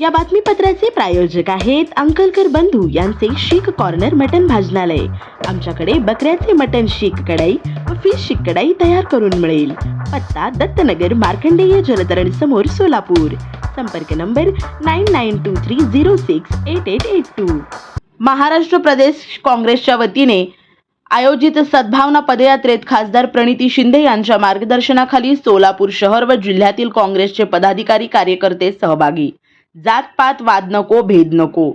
या बातमीपत्राचे प्रायोजक आहेत अंकलकर बंधू यांचे शीख कॉर्नर मटन भाजनालय. आमच्याकडे बकऱ्याचे मटन शीख कढाई व फिश शीख कढाई तयार करून मिळेल. पत्ता दत्तनगर मार्कंडेय जलतरण समोर सोलापूर. संपर्क number nine nine two three zero six eight eight eight two Maharashtra प्रदेश काँग्रेसच्या वतीने आयोजित सद्भावना पदयात्रेत खासदार प्रणिती शिंदे यांच्या मार्गदर्शनाखाली सोलापूर शहर व जिल्ह्यातील काँग्रेसचे पदाधिकारी कार्यकर्ते सहभागी जातपात वाद नको भेद नको.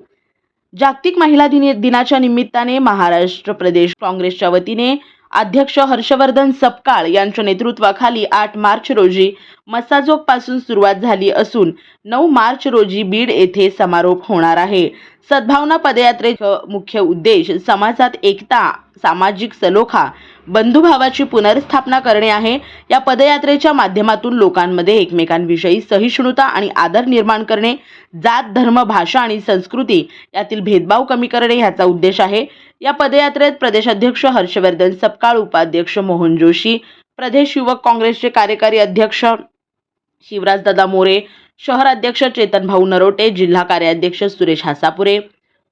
जागतिक महिला दिनी दिनाच्या निमित्ताने महाराष्ट्र प्रदेश काँग्रेसच्या वतीने अध्यक्ष हर्षवर्धन सपकाळ यांच्या नेतृत्वाखाली आठ मार्च रोजी मसाजोगपासून सुरुवात झाली असून नऊ मार्च रोजी बीड येथे समारोप होणार आहे. सद्भावना पदयात्रेचा मुख्य उद्देश समाजात एकता सामाजिक सलोखा बंधुभावाची पुनर्स्थापना करणे आहे. या पदयात्रेच्या माध्यमातून लोकांमध्ये एकमेकांविषयी सहिष्णुता आणि आदर निर्माण करणे जात धर्म भाषा आणि संस्कृती यातील भेदभाव कमी करणे ह्याचा उद्देश आहे. या पदयात्रेत प्रदेशाध्यक्ष हर्षवर्धन सपकाळ उपाध्यक्ष मोहन जोशी प्रदेश युवक काँग्रेसचे कार्यकारी अध्यक्ष शिवराजदादा मोरे शहर अध्यक्ष चेतन भाऊ नरोटे जिल्हा कार्याध्यक्ष सुरेश हासापुरे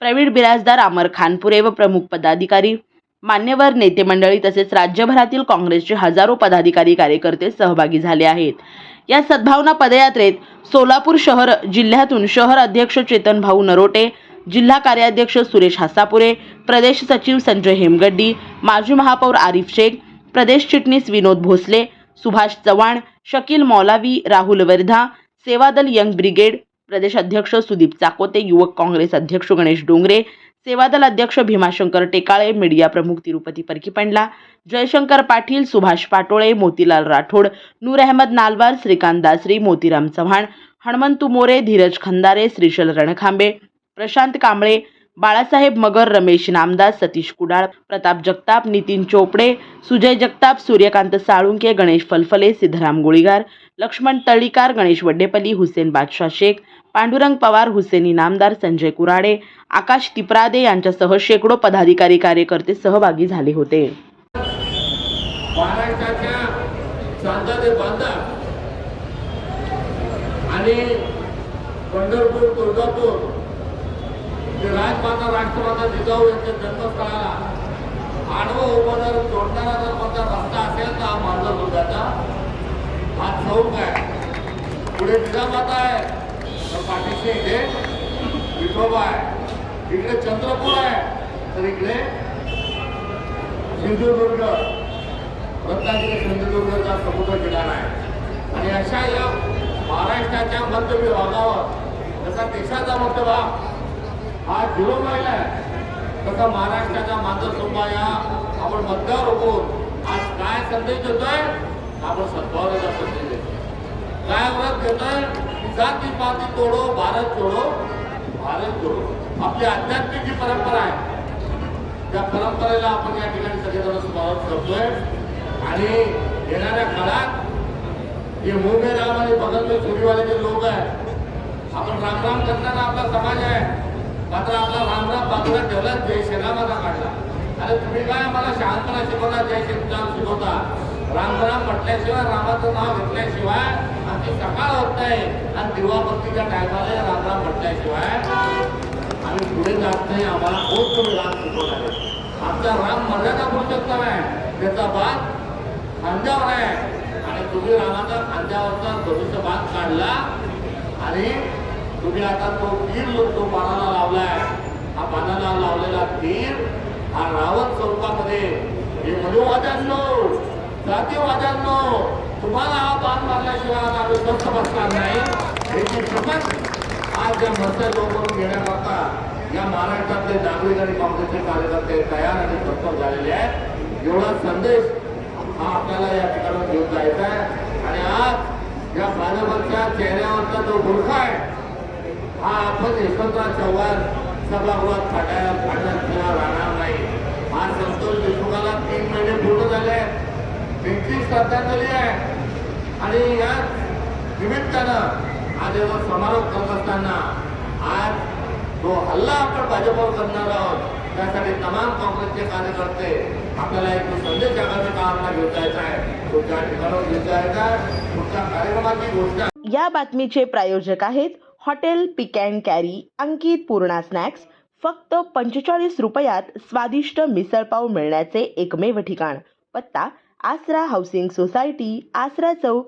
प्रवीण बिराजदार अमर खानपुरे व प्रमुख पदाधिकारी मान्यवर नेते मंडळी तसेच राज्यभरातील काँग्रेसचे हजारो पदाधिकारी कार्यकर्ते सहभागी झाले आहेत. या सद्भावना पदयात्रेत सोलापूर शहर जिल्ह्यातून शहर अध्यक्ष चेतन भाऊ नरोटे जिल्हा कार्याध्यक्ष सुरेश हासापुरे प्रदेश सचिव संजय हेमगड्डी माजी महापौर आरिफ शेख प्रदेश चिटणीस विनोद भोसले सुभाष चव्हाण शकील मौलावी राहुल वर्धा सेवादल यंग ब्रिगेड प्रदेश अध्यक्ष सुदीप चाकोते युवक काँग्रेस अध्यक्ष गणेश डोंगरे सेवादल अध्यक्ष भीमाशंकर टेकाळे मीडिया प्रमुख तिरुपती परकीपंडला जयशंकर पाटील सुभाष पाटोळे मोतीलाल राठोड नूर अहमद नालवार श्रीकांत दासरी मोतीराम चव्हाण हणमंतू मोरे धीरज खंदारे श्रीशल रणखांबे प्रशांत कांबळे बाळासाहेब मगर रमेश नामदास सतीश कुडाळ प्रताप जगताप नितीन चोपडे सुजय जगताप सूर्यकांत साळुंके गणेश फलफले सिद्धराम गोळीगार लक्ष्मण तळीकार गणेश वड्डेपल्ली हुसेन बादशाह शेख पांडुरंग पवार हुसेन इनामदार संजय कुराडे आकाश तिपरादे यांच्यासह शेकडो पदाधिकारी कार्यकर्ते सहभागी झाले होते. आणि पंढरपूर तुळजापूर ते राजमाता राष्ट्रमाता जिजाऊ यांच्या जन्मस्थळाला आडवं उभं जोडणारा जर कोणता रस्ता असेल तर हा मांजर दुर्गाचा हा चौक आहे. पुढे जिजामाता आहे. तर पाठीशी इथे विठोबा आहे. इकडे चंद्रपूर आहे. तर इकडे सिंधुदुर्ग. रत्नागिरी सिंधुदुर्गचा समुद्र किनारा आहे. आणि अशा या महाराष्ट्राच्या मध्य विभागावर जसा देशाचा मध्य भाग हा झिरो माईल आहे. तसा महाराष्ट्राचा मातृसंभा या आपण मध्यावर उभून आज काय संदेश देतोय? आपण सद्भावनेचा संदेश देतोय. काय व्रत घेतोय? जाती पाती तोडो भारत जोडो भारत जोडो. आपली आध्यात्मिक जी परंपरा आहे त्या परंपरेला आपण या ठिकाणी सगळेजण स्वागत करतोय. आणि येणाऱ्या काळात जे मोगे राम आणि बगल चोरीवाले जे लोक आहेत आपण रामराम करणारा आपला समाज आहे. मात्र आपला रामराम बाजूला ठेवला जय श्रीरामाचा काढला. अरे तुम्ही काय आम्हाला शहाणपणा शिकवता जय श्रीराम शिकवता? रामराम म्हटल्याशिवाय रामाचं नाव घेतल्याशिवाय आमची सकाळ होत नाही आणि दिवाबत्तीच्या टायमाला रामराम म्हटल्याशिवाय आम्ही पुढे जात नाही. आम्हाला खूप तुम्ही राम आहे. आमचा राम मर्यादा पुरुषोत्तम आहे. त्याचा बाद खांद्यावर आहे. आणि तुम्ही रामाचा खांद्यावरचा धनुष्यबाद काढला आणि तुम्ही आता तो तीर लोक तो बाणाला लावलाय. हा बाणाला लावलेला तीर हा रावण स्वरूपामध्ये. हे मनुवाद्यांनो जातीवाद्यांनो तुम्हाला हा बाण मारल्याशिवाय आता आम्ही स्वस्थ बसणार नाही. याची शपथ आज ज्या मस्त लोक घेण्याकरता या महाराष्ट्रातले नागरिक आणि काँग्रेसचे कार्यकर्ते तयार आणि तत्पर झालेले आहेत. एवढा संदेश हा आपल्याला या ठिकाणी घेऊन जायचा आहे. आणि आज या भाजपच्या चेहऱ्यावरचा जो गुरखा आहे हा आपण यशवंतराव चव्हाण सभागृहात फाटायला फाटल्याशिवाय राहणार नाही. हा संतोष देशमुखाला तीन महिने पूर्ण झाले त्यांची श्रद्धांजली आहे आणि या निमित्तानं आज जेव्हा समारोप करत असताना आज जो हल्ला आपण भाजपवर करणार आहोत त्यासाठी तमाम काँग्रेसचे कार्यकर्ते आपल्याला एक संदेश जगाचा काळाला घेऊन जायचा आहे. तो त्या ठिकाणावर घेऊन जायचा पुढच्या कार्यक्रमाची घोषणा. या बातमीचे प्रायोजक आहेत hotel pick and carry Ankit Purna snacks. फक्त पंचेचाळीस रुपयात स्वादिष्ट मिसळपाव मिळण्याचे एकमेव ठिकाण. पत्ता આસરા હાઉસિંગ સોસાયટી આસરા ચૌક